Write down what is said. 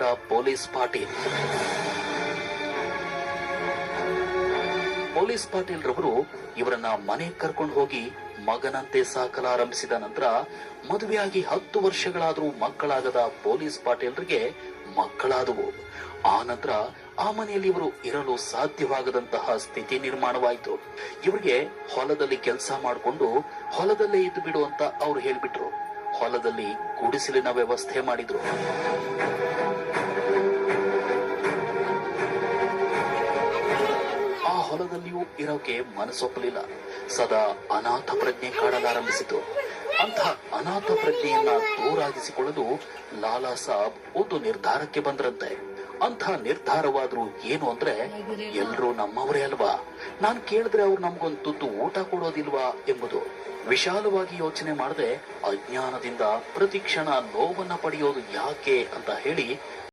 ಸಾವಿರ police Patil. Police Patil ರವರು ಇವರನ್ನ ಮನೆ ಕರ್ಕೊಂಡು ಹೋಗಿ ಮಗನಂತೆ ಸಾಕಲಾರಂಭಿಸಿದ ನಂತರ ಮದುವೆಯಾಗಿ ಹತ್ತು ವರ್ಷಗಳಾದರೂ ಮಕ್ಕಳಾಗದ ಪೊಲೀಸ್ ಪಾಟೀಲ್ರಿಗೆ ಮಕ್ಕಳಾದವು. ಆ ನಂತರ ಆ ಮನೆಯಲ್ಲಿ ಇವರು ಇರಲು ಸಾಧ್ಯವಾಗದಂತಹ ಸ್ಥಿತಿ ನಿರ್ಮಾಣವಾಯಿತು. ಇವರಿಗೆ ಹೊಲದಲ್ಲಿ ಕೆಲಸ ಮಾಡಿಕೊಂಡು ಹೊಲದಲ್ಲೇ ಇದ್ದು ಬಿಡು ಅಂತ ಅವ್ರು ಹೇಳ್ಬಿಟ್ರು. ಹೊಲದಲ್ಲಿ ಗುಡಿಸಲಿನ ವ್ಯವಸ್ಥೆ ಮಾಡಿದ್ರು. ಆ ಹೊಲದಲ್ಲಿಯೂ ಇರೋಕೆ ಮನಸ್ಸೊಪ್ಪಲಿಲ್ಲ. ಸದಾ ಅನಾಥ ಪ್ರಜ್ಞೆ ಕಾಡಲಾರಂಭಿಸಿತು. ಅಂತಹ ಅನಾಥ ಪ್ರಜ್ಞೆಯನ್ನ ದೂರಾಗಿಸಿಕೊಳ್ಳಲು ಲಾಲಾ ಸಾಬ್ ಒಂದು ನಿರ್ಧಾರಕ್ಕೆ ಬಂದ್ರಂತೆ. ಅಂಥ ನಿರ್ಧಾರವಾದ್ರೂ ಏನು ಅಂದ್ರೆ, ಎಲ್ರೂ ನಮ್ಮವರೇ ಅಲ್ವಾ? ನಾನ್ ಕೇಳಿದ್ರೆ ಅವ್ರು ನಮ್ಗೊಂದು ತುತ್ತು ಊಟ ಕೊಡೋದಿಲ್ವಾ ಎಂಬುದು ವಿಶಾಲವಾಗಿ ಯೋಚನೆ ಮಾಡದೆ ಅಜ್ಞಾನದಿಂದ ಪ್ರತಿ ಕ್ಷಣ ನೋವನ್ನ ಪಡೆಯೋದು ಯಾಕೆ ಅಂತ ಹೇಳಿ